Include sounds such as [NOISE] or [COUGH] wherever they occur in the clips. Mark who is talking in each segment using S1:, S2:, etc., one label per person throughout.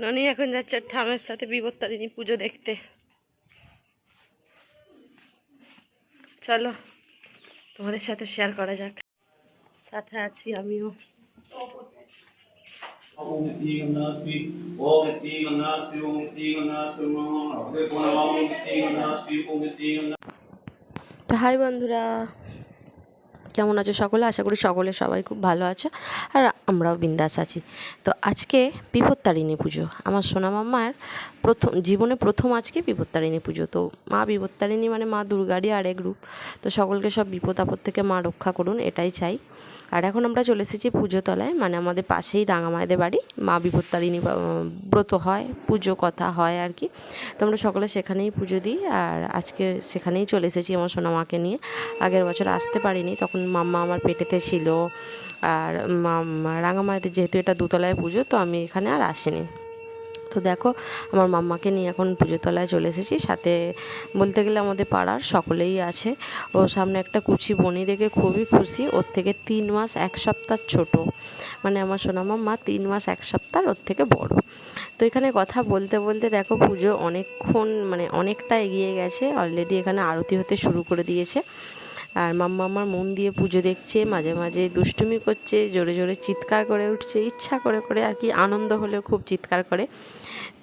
S1: ননি এখন যাচ্ছে ওর ঠামের সাথে বিবর্তারিণী পুজো দেখতে চলো তোমাদের সাথে শেয়ার করা যাক সাথে আছি আমিও
S2: ओम इति गन्नास्मि ओम इति गन्नास्मि ओम इति गन्नास्मि ओम अग्रे पुनः ओम इति गन्नास्मि ओम इति गन्नास्मि
S1: তো হাই বন্ধুরা কেমন আছো সকলে? আশা করি সকলে সবাই খুব ভালো আছে আর আমরাও বিন্দাস আছি। তো আজকে বিপত্তারিণী পুজো। আমার সোনা মামার প্রথম, জীবনে প্রথম আজকে বিপত্তারিণী পুজো। তো মা বিপত্তারিণী মানে মা দুর্গারই আরেক রূপ। তো সকলকে সব বিপদ আপদ থেকে মা রক্ষা করুন, এটাই চাই। আর এখন আমরা চলে এসেছি পুজো তলায় মানে আমাদের পাশেই রাঙামায়েদের বাড়ি। মা বিপত্তারিণী ব্রত হয়, পুজো কথা হয় আর কি। তো আমরা সকলে সেখানেই পুজো দিই। আর আজকে সেখানেই চলে এসেছি আমার সোনা মাকে নিয়ে। আগের বছর আসতে পারিনি, তখন মাম্মা আমার পেটেতে ছিল। আর রাঙামায়েদের যেহেতু এটা দুতলায় পুজো, তো আমি এখানে আর আসিনি। তো দেখো, আমার মাম্মাকে নিয়ে এখন পুজোতলায় চলে এসেছি। সাথে বলতে গেলে আমাদের পাড়ার সকলেই আছে। ও সামনে একটা কুচি বনি দেখে খুবই খুশি। ওর থেকে তিন মাস এক সপ্তাহ ছোট। মানে আমার সোনা মাম্মা তিন মাস এক সপ্তাহ ওর থেকে বড়। তো এখানে কথা বলতে বলতে দেখো, পুজো অনেকক্ষণ মানে অনেকটা এগিয়ে গেছে। অলরেডি এখানে আরতি হতে শুরু করে দিয়েছে। আর মাম্মা আমার মন দিয়ে পুজো দেখছে, মাঝে মাঝে দুষ্টুমি করছে, জোরে জোরে চিৎকার করে উঠছে, ইচ্ছা করে করে আর কি, আনন্দ হলেও খুব চিৎকার করে।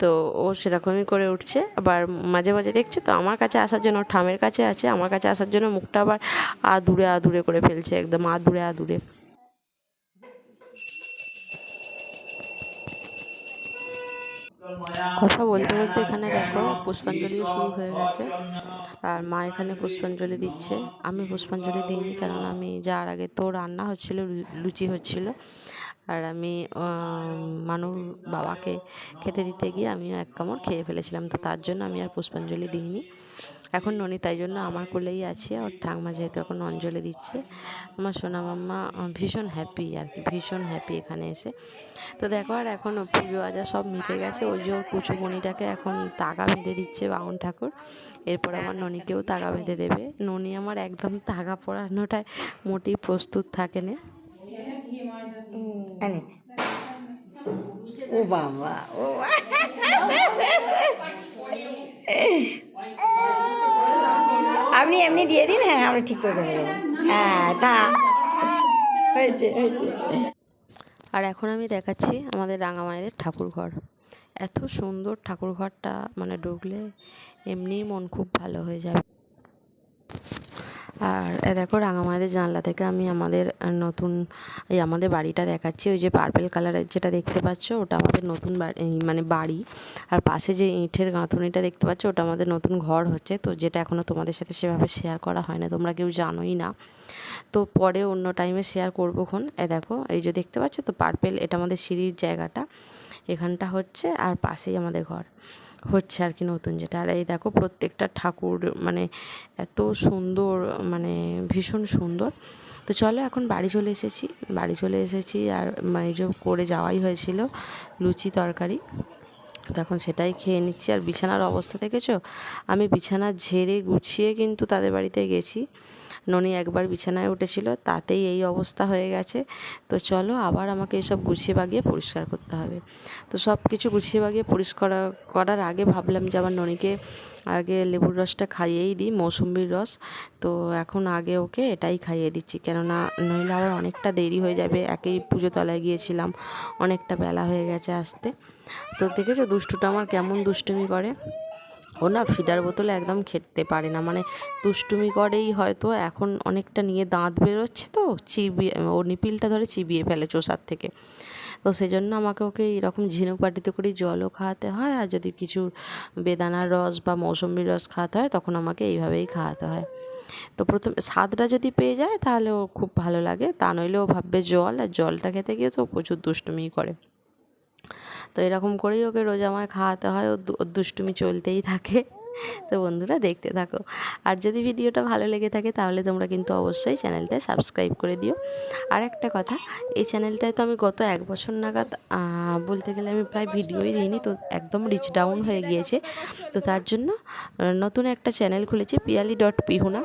S1: তো ও সেরকমই করে উঠছে। আবার মাঝে মাঝে দেখছে তো আমার কাছে আসার জন্য, ঠামের কাছে আছে, আমার কাছে আসার জন্য মুখটা আবার আদুরে আদুরে করে ফেলছে, একদম আদুরে আদুরে। কথা বলতে বলতে এখানে দেখো পুষ্পাঞ্জলিও শুরু হয়ে গেছে। আর মা এখানে পুষ্পাঞ্জলি দিচ্ছে। আমি পুষ্পাঞ্জলি দিইনি কারণ আমি যাওয়ার আগে তো রান্না হচ্ছিল লুচি হচ্ছিল। আর আমি আম, মানুর বাবাকে খেতে দিতে গিয়ে আমিও এক কামড় খেয়ে ফেলেছিলাম। তো তার জন্য আমি আর পুষ্পাঞ্জলি দিইনি। এখন ননি তাই জন্য আমার কোলেই আছে ওর ঠাংমা যেহেতু এখন অঞ্জলি দিচ্ছে। আমার সোনা মাম্মা ভীষণ হ্যাপি আর কি ভীষণ হ্যাপি এখানে এসে। তো দেখো আর এখন পুজো আজা সব মিটে গেছে ওই যে ওর কুচুমণিটাকে এখন তাগা বেঁধে দিচ্ছে বাউন ঠাকুর। এরপর আমার ননিকেও তাগা বেঁধে দেবে। ননি আমার একদম তাগা পড়ানোটায় মোটেই প্রস্তুত থাকে না।
S3: ও বাবা ও। [LAUGHS] [LAUGHS] আপনি এমনি দিয়ে দিন হ্যাঁ আমরা ঠিক করে দেবো। হ্যাঁ তা। হয়েছে হয়েছে।
S1: আর এখন আমি দেখাচ্ছি আমাদের রাঙামায়েদের ঠাকুর ঘর এত সুন্দর ঠাকুর ঘরটা মানে ঢুকলে এমনিই মন খুব ভালো হয়ে যাবে। আর দেখো রাঙামায়েদের জানলা থেকে আমি আমাদের নতুন, এই আমাদের বাড়িটা দেখাচ্ছি। ওই যে পার্পেল কালারের যেটা দেখতে পাচ্ছ, ওটা আমাদের নতুন মানে বাড়ি। আর পাশে যে ইঁটের গাঁথুনিটা দেখতে পাচ্ছ, ওটা আমাদের নতুন ঘর হচ্ছে। তো যেটা এখনও তোমাদের সাথে সেভাবে শেয়ার করা হয় না, তোমরা কেউ জানোই না। তো পরে অন্য টাইমে শেয়ার করব খন এ দেখো, এই যে দেখতে পাচ্ছ তো পার্পেল এটা আমাদের সিঁড়ির জায়গাটা। এখানটা হচ্ছে আর পাশেই আমাদের ঘর। হচ্ছে আর কি নতুন যেটা। আর এই দেখো প্রত্যেকটা ঠাকুর মানে এত সুন্দর মানে ভীষণ সুন্দর। তো চলো এখন বাড়ি চলে এসেছি। বাড়ি চলে এসেছি আর এই যে করে যাওয়াই হয়েছিল লুচি তরকারি। তখন সেটাই খেয়ে নিচ্ছি। আর বিছানার অবস্থা দেখেছ? আমি বিছানা ঝেড়ে গুছিয়ে কিন্তু তাদের বাড়িতে গেছি। ননি একবার বিছানায় উঠেছিল, তাতেই এই অবস্থা হয়ে গেছে। তো চলো আবার আমাকে এসব গুছিয়ে বাগিয়ে পরিষ্কার করতে হবে। তো সব কিছু গুছিয়ে বাগিয়ে পরিষ্কার করার আগে ভাবলাম যে আমার ননিকে আগে লেবুর রসটা খাইয়েই দিই, মৌসুম্বির রস। তো এখন আগে ওকে এটাই খাইয়ে দিচ্ছি, কেননা নইলে আবার অনেকটা দেরি হয়ে যাবে। একেই পুজো তলায় গিয়েছিলাম, অনেকটা বেলা হয়ে গেছে আসতে। তো দেখেছ দুষ্টুটা আমার কেমন দুষ্টুমি করে? ও না ফিডার বোতলে একদম খেতে পারে না। মানে দুষ্টুমি করেই হয়তো এখন অনেকটা নিয়ে দাঁত বেরোচ্ছে তো চিবিয়ে ও নিপিলটা ধরে চিবিয়ে ফেলে চোষার থেকে। তো সেই জন্য আমাকে ওকে এরকম ঝিনুক বাটিতে করে জলও খাওয়াতে হয়, আর যদি কিছু বেদানার রস বা মৌসুম্বির রস খাওয়াতে হয়, তখন আমাকে এইভাবেই খাওয়াতে হয়। তো প্রথম স্বাদটা যদি পেয়ে যায়, তাহলে ও খুব ভালো লাগে। তা নইলে ও ভাববে জল, আর জলটা খেতে গিয়ে তো প্রচুর দুষ্টুমি করে। তো এরকম করেই ওকে রোজ আমায় খাওয়াতে হয়। ও ওর দুষ্টুমি চলতেই থাকে। তো বন্ধুরা দেখতে থাকো। আর যদি ভিডিওটা ভালো লেগে থাকে তাহলে তোমরা কিন্তু অবশ্যই চ্যানেলটা সাবস্ক্রাইব করে দিও। আর একটা কথা, এই চ্যানেলটায় তো আমি গত এক বছর নাগাদ বলতে গেলে আমি প্রায় ভিডিওই দিইনি, তো একদম রিচ ডাউন হয়ে গিয়েছে। তো তার জন্য নতুন একটা চ্যানেল খুলেছি, পিয়ালি ডট পিহুনা।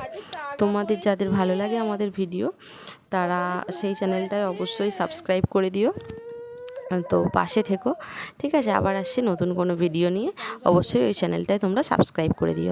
S1: তোমাদের যাদের ভালো লাগে আমাদের ভিডিও, তারা সেই চ্যানেলটায় অবশ্যই সাবস্ক্রাইব করে দিও। তো পাশে থেকো। ঠিক আছে, আবার আসছি নতুন কোনো ভিডিও নিয়ে। অবশ্যই ওই চ্যানেলটায় তোমরা সাবস্ক্রাইব করে দিও।